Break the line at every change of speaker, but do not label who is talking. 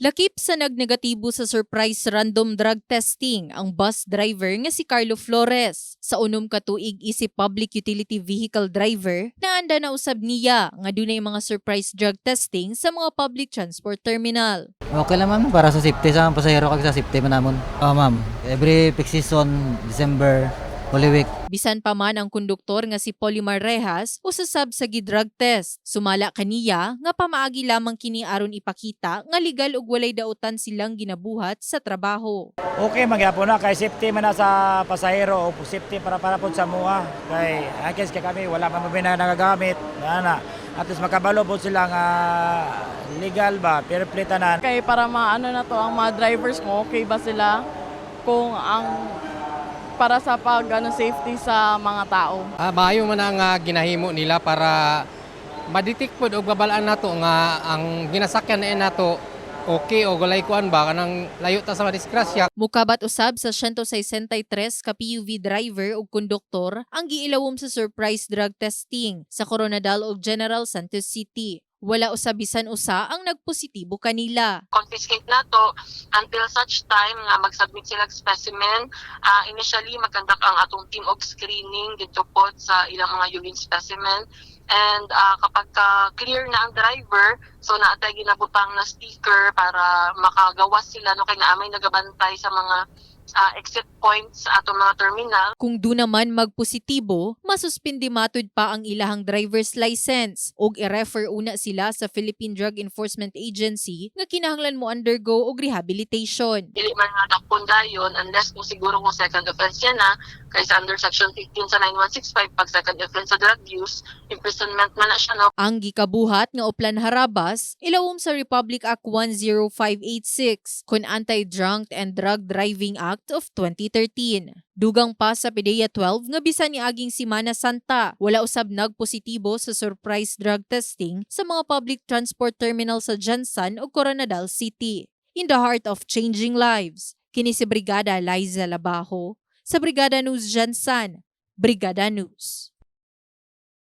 Lakip sa nagnegatibo sa surprise random drug testing ang bus driver nga si Carlo Flores. Sa unom ka tuig isip public utility vehicle driver na anda na usab niya nga dunay mga surprise drug testing sa mga public transport terminal.
Okay lang ma'am, para sa safety sa pasahero kag sa safety man namon. Oh ma'am, every peak season, December, Week,
Bisan pa man ang konduktor nga si Polimar Rejas usasab sa gidrug test. Sumala kaniya nga pamaagi lamang kini aron ipakita nga legal ug walay dautan silang ginabuhat sa trabaho.
Okay magyapon na. Kay safety man na sa pasahero. O safety para para po sa mua kay akis kay kami wala pa man na nagagamit. Ana at least makabalo po sila nga legal ba? Fair play tanan
Kay para maano na to ang mga drivers kung okay ba sila? Kung ang para sa pag ano, safety sa mga tao.
Ah, maayo man ang ah, ginahimo nila para madetect pod og babalaan nato nga ang ginasakyan na nato okay o walay kuan ba kanang layo ta sa madisgrasya
Mukabat usab sa 163 ka PUV driver ug konduktor ang giilawom sa surprise drug testing sa Coronadal ug General Santos City. Wala usab bisan usa ang nagpositibo kanila.
confiscate na to until such time nga mag-submit sila specimen. Ah, initially, magkandak ang atong team of screening dito po sa ilang mga urine specimen. And ah, kapag ka clear na ang driver, so naatay ginabutang na sticker para makagawas sila no kay naamay nagabantay sa mga ah, exit points sa atong mga terminal.
Kung do naman magpositibo, masuspindi matud pa ang ilahang driver's license ug i-refer una sila sa Philippine Drug Enforcement Agency nga kinahanglan mo undergo og rehabilitation.
Dili man nga dakpon dayon unless kung siguro kung second offense yan na kaysa under section 15 sa 9165 pag second offense sa drug use, imprisonment man na siya no
Ang gikabuhat nga Oplan Harabas ilawom sa Republic Act 10586 kun Anti-Drunk and Drug Driving Act of 2013. Dugang pa sa PDEA 12 nga bisan ni aging Simana Santa, wala usab nagpositibo sa surprise drug testing sa mga public transport terminal sa Jansan ug Coronadal City. In the heart of changing lives, kini si Brigada Liza Labajo sa Brigada News Jansan, Brigada News.